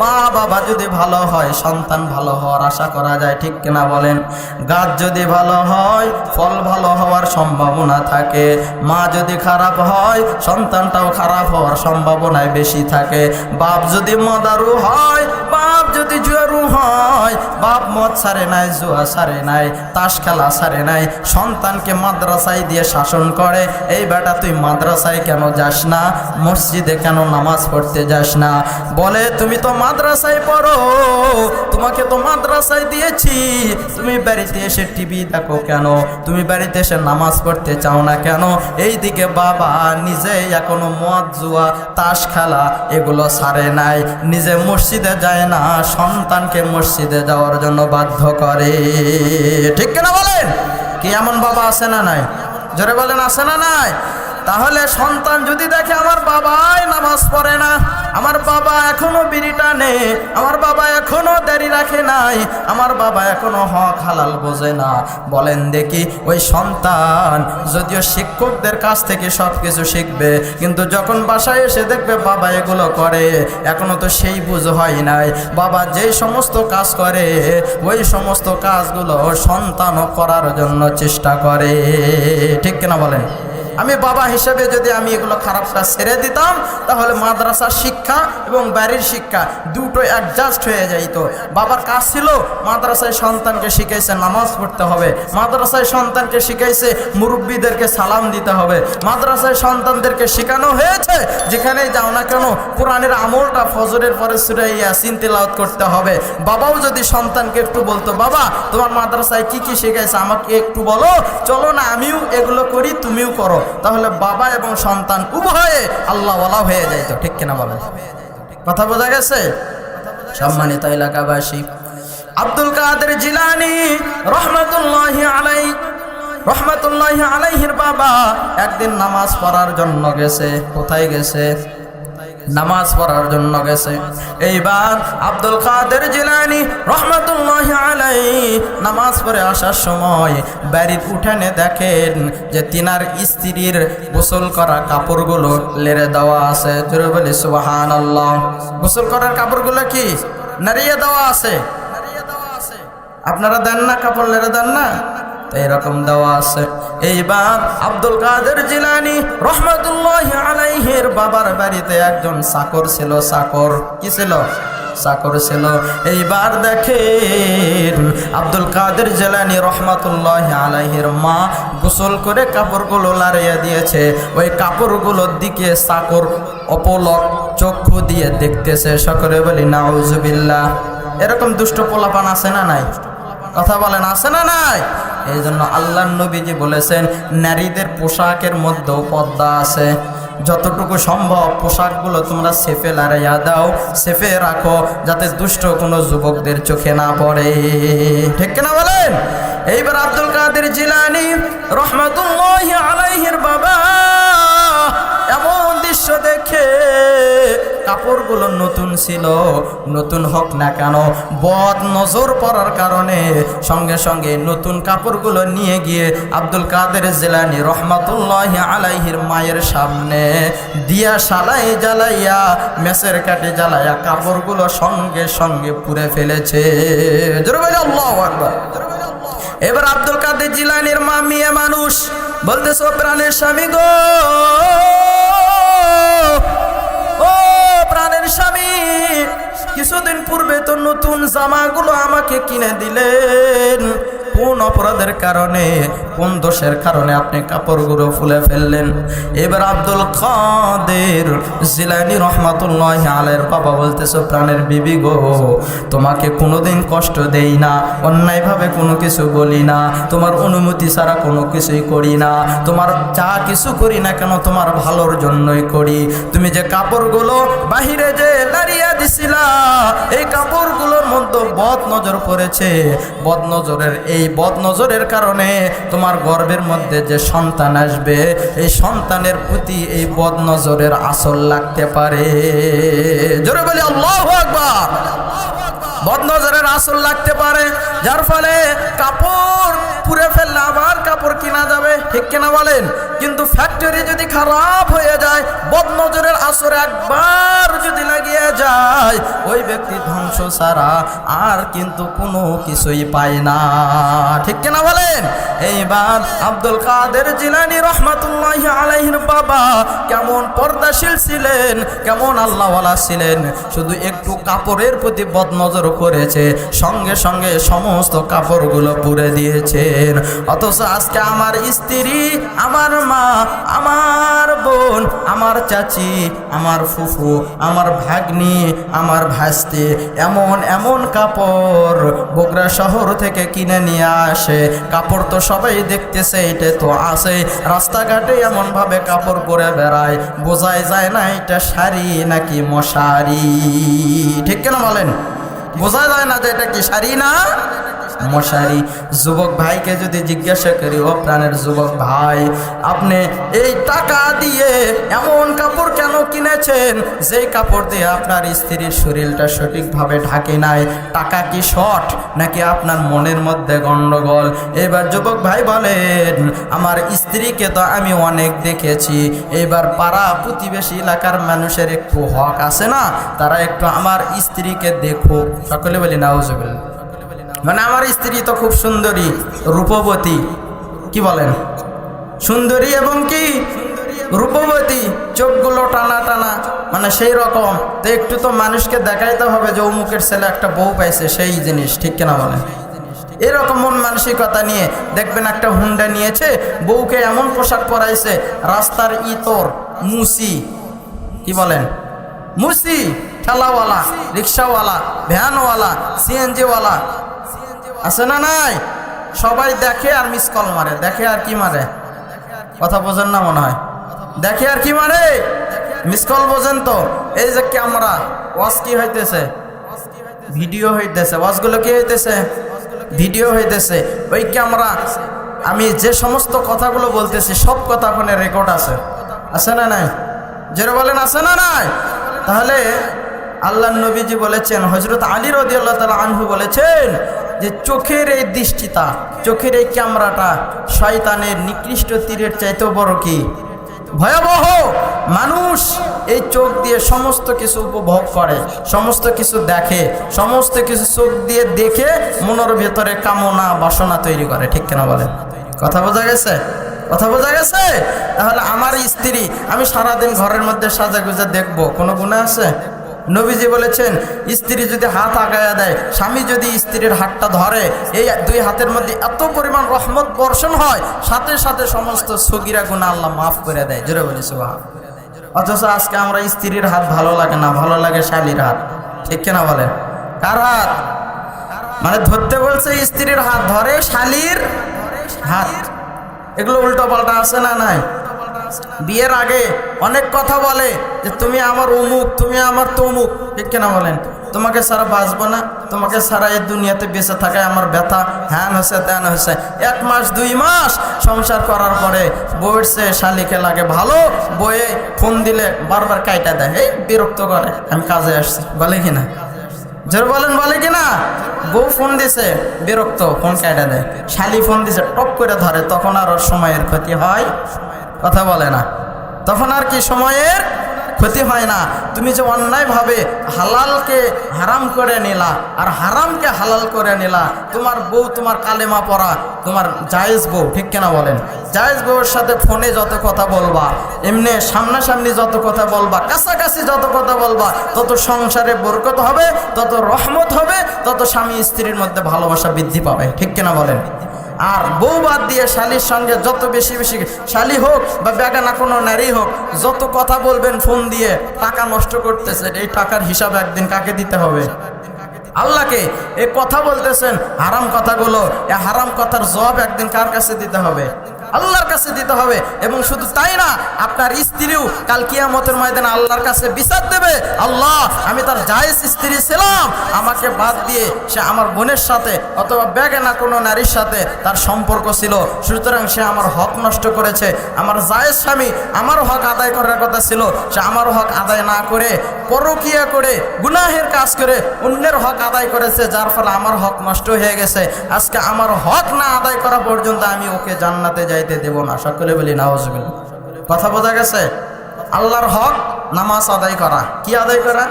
মা বাবা যদি ভালো হয়, সন্তান ভালো হওয়ার আশা করা যায়, ঠিক কিনা বলেন? গাছ যদি ভালো হয়, ফল ভালো হওয়ার সম্ভাবনা থাকে। মা যদি খারাপ হয়, সন্তানটাও খারাপ হওয়ার সম্ভাবনায় বেশি থাকে। বাপ যদি মদারু হয় বাপ যদি জুয়ারু হয়, বাপ মদ সারে নাই, জুয়া সারে নাই, তাস খেলা সারে নাই, সন্তানকে মাদ্রাসায় দিয়ে শাসন করে, এই বেটা তুই মাদ্রাসায় কেন যাস না? মসজিদে কেন নামাজ পড়তে যাস না? বলে, তুমি তো মাদ্রাসায় পড়ো, তোমাকে তো মাদ্রাসায় দিয়েছি। তুমি বাড়িতে এসে টিভি দেখো কেন? তুমি বাড়িতে এসে নামাজ পড়তে চাও না কেন? এই দিকে বাবা নিজে এখনও মদ, জুয়া, তাস খেলা, এগুলো সারে নাই। নিজে মসজিদে যায় না, সন্তানকে মসজিদে যাওয়ার জন্য বাধ্য করে। ঠিক কিনা বলেন? কি এমন বাবা আছে না নাই? জোরে বলেন, আছে না নাই? তাহলে সন্তান যদি দেখে আমার বাবাই নামাজ পড়ে না, আমার বাবা এখনও বিড়ি টানে, আমার বাবা এখনও দেরি রাখে নাই, আমার বাবা এখনও হক হালাল বোঝে না। বলেন দেখি, ওই সন্তান যদিও শিক্ষকদের কাছ থেকে সব কিছু শিখবে, কিন্তু যখন বাসায় এসে দেখবে বাবা এগুলো করে, এখনও তো সেই বুঝ হয় নাই। বাবা যেই সমস্ত কাজ করে, ওই সমস্ত কাজগুলো সন্তানও করার জন্য চেষ্টা করে। ঠিক কিনা বলেন? আমি বাবা হিসেবে যদি আমি এগুলো খারাপ কাজ ছেড়ে দিতাম, তাহলে মাদ্রাসার শিক্ষা এবং বাড়ির শিক্ষা দুটো অ্যাডজাস্ট হয়ে যাইত। বাবার কাজ ছিল, মাদ্রাসায় সন্তানকে শিখাইছে নামাজ পড়তে হবে। মাদ্রাসায় সন্তানকে শিখাইছে, মুরব্বীদেরকে সালাম দিতে হবে। মাদ্রাসায় সন্তানদেরকে শেখানো হয়েছে, যেখানেই যাও না কেন, কোরআনের আমলটা ফজরের পরে সুরাইয়া চিন্তিলাওত করতে হবে। বাবাও যদি সন্তানকে একটু বলতো, বাবা, তোমার মাদ্রাসায় কি কি শেখাইছে আমাকে একটু বলো। চলো না, আমিও এগুলো করি, তুমিও করো। তাহলে বাবা এবং সন্তান উভয়ে আল্লাহওয়ালা হয়ে যাইতো ঠিক কিনা বলেন? কথা বোঝা গেছে? সম্মানিত এলাকাবাসী, আব্দুল কাদের জিলানি রহমতুল্লাহ আলাই, রহমতুল্লাহ আলাইহির বাবা একদিন নামাজ পড়ার জন্য গেছে, কোথায় গেছে? নামাজ পড়ার জন্য গেছে। এইবার আব্দুল কাদের জিলানি রহমতুল্লাহ আলাই নামাজ পড়ে আসার সময় বাড়ির উঠানে দেখেন যে তিনার স্ত্রীর গোসল করা কাপড়গুলো লেরে দেওয়া আছে। জোরে বলি সুবাহান আল্লাহ গোসল করার কাপড়গুলো কি? নাড়িয়ে দেওয়া আছে। আপনারা দেন না কাপড় লেরে দেন না? তো এরকম দেওয়া আছে। এইবার আব্দুল কাদের জিলানি রহমতুল্লাহ আলাইহের বাবার বাড়িতে একজন চাকর ছিল। চাকর কি ছিল? চাকর ছিল। এইবার দেখেন আব্দুল কাদের জেলানি রহমতুল্লাহ আলাইহের মা গোসল করে কাপড়গুলো লাড়িয়ে দিয়েছে। ওই কাপড়গুলোর দিকে চাকর অপলক চক্ষু দিয়ে দেখতেছে। সকলে বলি, নাউজুবিল্লাহ। এরকম দুষ্ট পোলাপান আছে না নাই? কথা বলেন, আছে না নাই? এই জন্য আল্লাহ নবীজি বলেছেন, নারীদের পোশাকের মধ্যেও পদ্মা আছে। যতটুকু সম্ভব পোশাকগুলো তোমরা সেফে লাড়াইয়া দাও, সেফে রাখো, যাতে দুষ্ট কোনো যুবকদের চোখে না পড়ে। ঠিক কিনা বলেন? এইবার আব্দুল কাদের জিলানি রহমতুল্লাহ কাপড়গুলো নতুন ছিল। নতুন হোক না কেন, বদ নজর পড়ার কারণে সঙ্গে সঙ্গে নতুন কাপড়গুলো নিয়ে গিয়ে আব্দুল কাদের জেলানি রহমাতুল্লাহ আলাইহির মায়ের সামনে দিয়া সালাই জ্বালাইয়া, মেসের কাটে জ্বালাইয়া কাপড়গুলো সঙ্গে সঙ্গে পুড়ে ফেলেছে। এবার আব্দুল কাদের জিলানির মা মেয়ে মানুষ বলতেছ প্রাণের স্বামী গো। প্রাণের স্বামী। কিছুদিন পূর্বে তো নতুন জামাগুলো আমাকে কিনে দিলেন। কোন অপরাধের কারণে, কোন দোষের কারণে আপনি কাপড়গুলো ফুলে ফেললেন? এবার আব্দুল কাদের জিলানি রহমাতুল্লাহ আলের বাবা বলতেছ, প্রাণের বিবি গো, তোমাকে কোনোদিন কষ্ট দেই না, অন্যায়ভাবে কোনো কিছু বলি না, তোমার অনুমতি ছাড়া কোনো কিছুই করি না, তোমার যা কিছু করি না কেন, তোমার ভালোর জন্যই করি। তুমি যে কাপড়গুলো বাহিরে দিছিলা। এই কাপড়গুলোর মধ্যে বদ নজর পড়েছে। বদ নজরের এই বদ নজরের কারণে তোমার গর্ভের মধ্যে যে সন্তান আসবে, এই সন্তানের প্রতি এই বদ নজরের আসল লাগতে পারে। জোরে বলি, আল্লাহ আকবার। বদনজরের আসল লাগতে পারে, যার ফলে কাপড় পুড়ে ফেললে আবার কাপড় কিনা যাবে। ঠিক কিনা বলেন? কিন্তু ফ্যাক্টরি যদি খারাপ হয়ে যায়, বদনজরের আসরে একবার যদি লাগিয়ে যায়, ওই ব্যক্তি ধ্বংস ছাড়া আর কিন্তু কোনো কিছুই পায় না। ঠিক কিনা বলেন? এইবার আব্দুল কাদের জিলানি রহমাতুল্লাহ আলাইহির বাবা কেমন পর্দাশীল ছিলেন, কেমন আল্লাহওয়ালা ছিলেন, শুধু একটু কাপড়ের প্রতি বদনজর করেছে, সঙ্গে সঙ্গে সমস্ত কাপড়গুলো পুড়ে দিয়েছেন। অথচ আজকে আমার স্ত্রী আমার মা, আমার বোন, আমার চাচি, আমার ফুফু, আমার ভাগ্নি, আমার ভাস্তি এমন এমন কাপড় বগুড়া শহর থেকে কিনে নিয়ে আসে। কাপড় তো সবাই দেখতেছে, এটা তো আছে। রাস্তাঘাটে এমন ভাবে কাপড় পরে বেড়ায়। বোঝাই যায় না, এটা শাড়ি নাকি মশারি? ঠিক কেন বলেন? বোঝা যায় না যে এটা কি শাড়ি না? মশারি। যুবক ভাইকে যদি জিজ্ঞাসা করি, ও প্রাণের যুবক ভাই, আপনি এই টাকা দিয়ে এমন কাপড় কেন কিনেছেন? যেই কাপড় দিয়ে আপনার স্ত্রীর শরীরটা সঠিকভাবে ঢাকে নাই, টাকা কি শর্ট নাকি আপনার মনের মধ্যে গন্ডগোল? এবার যুবক ভাই বলেন, আমার স্ত্রীকে তো আমি অনেক দেখেছি। এবার পাড়া প্রতিবেশী এলাকার মানুষের একটু হক আছে না? তারা একটু আমার স্ত্রীকে দেখুক। সকলে বলি, নাউজুবিল্লাহ। মানে আমার স্ত্রী তো খুব সুন্দরী, রূপবতী, কি বলেন? সুন্দরী এবং কি? রূপবতী, চোখগুলো টানা টানা মানে সেই রকম। তো একটু তো মানুষকে দেখাইতে হবে যে অমুকের ছেলে একটা বউ পাইছে, সেই জিনিস, ঠিক কিনা বলেন? এরকম মন মানসিকতা নিয়ে দেখবেন একটা হুন্ডা নিয়েছে, বউকে এমন পোশাক পরাইছে, রাস্তার ইতর, মুসি, কি বলেন? মুসি, ঠেলাওয়ালা, রিক্সাওয়ালা, ভ্যানওয়ালা, সিএনজিওয়ালা আছে না নাই? সবাই দেখে আর মিস কল মারে। দেখে আর কি মারে? কথা বোঝেন না মনে হয়। দেখে আর কি মারে? মিস কল বোঝেন তো। এই যে ক্যামেরা ওয়াজ কি হইতেছে? ভিডিও হইতেছে। ওয়াজগুলো কি হইতেছে? ভিডিও হইতেছে। ওই ক্যামেরা আমি যে সমস্ত কথাগুলো বলতেছি, সব কথা ওখানে রেকর্ড আছে। আছে না নাই? যেটা বলেন, আছে না নাই? তাহলে আল্লাহ নবীজি বলেছেন হজরত আলী রদি আল্লাহ তালা আনহু বলেছেন যে চোখের এই দৃষ্টিটা চোখের এই ক্যামেরাটা শয়তানের নিকৃষ্ট তীরের চাইতেও বড় কি? ভয়াবহ! মানুষ এই চোখ দিয়ে সমস্ত কিছু উপভোগ করে, সমস্ত কিছু দেখে, সমস্ত কিছু চোখ দিয়ে দেখে মনের ভেতরে কামনা, বাসনা তৈরি করে। ঠিক কেনা বলে কথা বোঝা গেছে? কথা বোঝা গেছে? তাহলে আমার স্ত্রী, আমি সারাদিন ঘরের মধ্যে সাজা গুজা দেখব, কোনো গুণা আছে? নবীজি বলেছেন, স্ত্রী যদি হাত আগায়া দেয়, স্বামী যদি স্ত্রীর হাতটা ধরে, এই দুই হাতের মধ্যে এত পরিমাণ রহমত বর্ষণ হয়, সাথে সাথে সমস্ত সগিরা গুণা আল্লাহ মাফ করে দেয়। জোরে বলি সুবাহ অথচ আজকে আমরা স্ত্রীর হাত ভালো লাগে না, ভালো লাগে শালির হাত। ঠিক কিনা বলে কার হাত? মানে ধরতে বলছে স্ত্রীর হাত ধরে শালির হাত। এগুলো উল্টো পাল্টা আছে না নাই? বিয়ের আগে অনেক কথা বলে যে তুমি আমার অমুক, তুমি আমার তমুক। ঠিক কেনা বলেন? তোমাকে সারা বাঁচবো না, তোমাকে সারা এই দুনিয়াতে বেঁচে থাকায় আমার ব্যথা। হ্যান হয়েছে, ত্যান হয়েছে। এক মাস, দুই মাস সংসার করার পরে বউয়ের সে শালিকে লাগে ভালো বয়ে ফোন দিলে বারবার কাইটা দেয়। এই বিরক্ত করে। আমি কাজে আসছি। বলে কিনা? জোর বলেন, বলে কিনা? বউ ফোন দিছে, বিরক্ত, ফোন কাইটা দেয়। শালি ফোন দিছে, টপ করে ধরে, তখন আর সময়ের ক্ষতি হয় কথা বলে না। তখন আর কি সময়ের ক্ষতি হয় না। তুমি যে অন্যায়ভাবে হালালকে হারাম করে নিলা আর হারামকে হালাল করে নিলা, তোমার বউ তোমার কালেমা পড়া, তোমার জায়েজ বউ, ঠিক কেনা বলেন? জায়েজ বউয়ের সাথে ফোনে যত কথা বলবা, এমনি সামনাসামনি যত কথা বলবা, কাছাকাছি যত কথা বলবা, তত সংসারে বরকত হবে, তত রহমত হবে, তত স্বামী স্ত্রীর মধ্যে ভালোবাসা বৃদ্ধি পাবে, ঠিক কেনা বলেন? আর বউ বাদ দিয়ে শালির সঙ্গে যত বেশি বেশি শালি হোক বা বেগানা কোনো নারী হোক, যত কথা বলবেন ফোন দিয়ে, টাকা নষ্ট করতেছে এই টাকার হিসাব একদিন কাকে দিতে হবে? আল্লাহকে। এ কথা বলতেছেন, হারাম কথাগুলো এ হারাম কথার জবাব একদিন কার কাছে দিতে হবে? আল্লাহর কাছে দিতে হবে এবং শুধু তাই না, আপনার স্ত্রীও কাল কিয়ামতের ময়দানে আল্লাহর কাছে বিচার দেবে, আল্লাহ, আমি তার জায়েজ স্ত্রী ছিলাম, আমাকে বাদ দিয়ে সে আমার বোনের সাথে অথবা ব্যাগে না কোনো নারীর সাথে তার সম্পর্ক ছিল, সুতরাং সে আমার হক নষ্ট করেছে, আমার জায়েজ স্বামী আমার হক আদায় করার কথা ছিল, সে আমার হক আদায় না করে পরকিয়া করে, গুনাহের কাজ করে, অন্যের হক আদায় করেছে, যার ফলে আমার হক নষ্ট হয়ে গেছে। আজকে আমার হক না আদায় করা পর্যন্ত আমি ওকে জান্নাতে যাইতে দেব না। সকলে বলি নাওজবিল কথা বোঝা গেছে? আল্লাহর হক নামাজ আদায় করা। কি আদায় করা?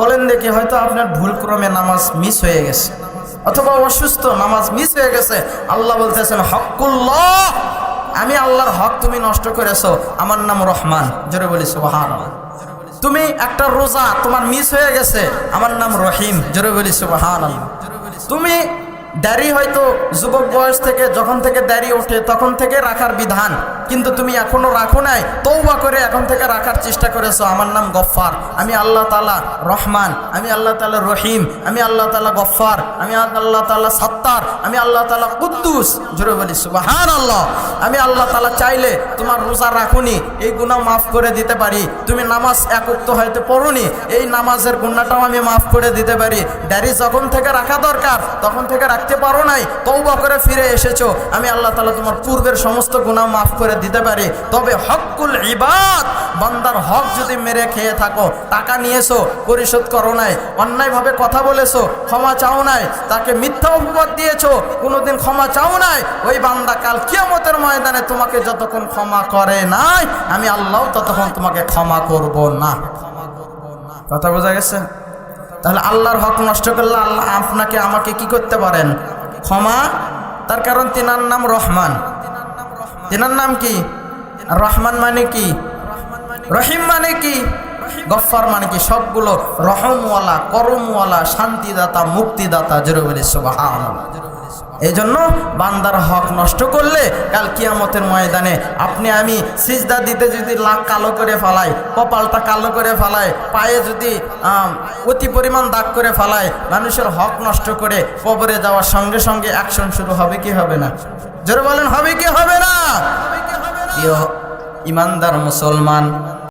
বলেন দেখি, হয়তো আপনার ভুলক্রমে নামাজ মিস হয়ে গেছে, অথবা অসুস্থ, নামাজ মিস হয়ে গেছে। আল্লাহ বলতেছেন হকুল্লাহ আমি আল্লাহর হক তুমি নষ্ট করেছ। আমার নাম রহমান। জোরে বলি সুবাহান তুমি একটা রোজা তোমার মিস হয়ে গেছে। আমার নাম রহিম। জোরে বলি সুবাহ তুমি দাড়ি হয়তো যুবক বয়স থেকে, যখন থেকে দাড়ি ওঠে, তখন থেকে রাখার বিধান। কিন্তু তুমি এখনও রাখো নাই তৌবা করে এখন থেকে রাখার চেষ্টা করেছ। আমার নাম গফফার। আমি আল্লাহ তালা রহমান, আমি আল্লাহ তালা রহিম, আমি আল্লাহ তালা গফফার, আমি আল্লাহ তালা সত্তার, আমি আল্লাহ তালা কুদ্দুস। জোরে বলি সুবাহান আল্লাহ আমি আল্লাহ তালা চাইলে তোমার রোজা রাখুনি, এই গুণা মাফ করে দিতে পারি। তুমি নামাজ একত্র হয়তো পড়ুনি, এই নামাজের গুণাটাও আমি মাফ করে দিতে পারি। দাড়ি যখন থেকে রাখা দরকার, তখন থেকে রাখতে পারো নাই তৌবা করে ফিরে এসেছ। আমি আল্লাহ তালা তোমার পূর্বের সমস্ত গুণা মাফ করে দিতে পারি। তবে হকুল ইবাদ, বান্দার হক যদি মেরে খেয়ে থাকো, টাকা নিয়েছো, পরিশোধ করো নাই, অন্যায়ভাবে কথা বলেছ, ক্ষমা চাও নাই, তাকে মিথ্যা অপবাদ দিয়েছ, কোনোদিন ক্ষমা চাও নাই, ওই বান্দা কাল কিয়ামতের ময়দানে তোমাকে যতক্ষণ ক্ষমা করে নাই, আমি আল্লাহ ততক্ষণ তোমাকে ক্ষমা করব না। কথা বোঝা গেছে? তাহলে আল্লাহর হক নষ্ট করলে আল্লাহ আপনাকে, আমাকে কি করতে পারেন? ক্ষমা? তার কারণ তেনার নাম রহমান। তেনার নাম কি? রহমান মানে কি? রহিম মানে কি? গফার মানে কি? সবগুলো রহমওয়ালা, করমওয়ালা, শান্তিদাতা, মুক্তিদাতা জরুরি বলি সুবহানাল্লাহ এই জন্য বান্দার হক নষ্ট করলে কাল কিয়ামতের ময়দানে আপনি আমি সিজদা দিতে যদি লাখ কালো করে ফেলাই, কপালটা কালো করে ফেলাই, পায়ে যদি অতি পরিমাণ দাগ করে ফেলায় মানুষের হক নষ্ট করে কবরে যাওয়ার সঙ্গে সঙ্গে অ্যাকশন শুরু হবে কি হবে না? জোরে বলেন, হবে কি হবে না? ইমানদার মুসলমান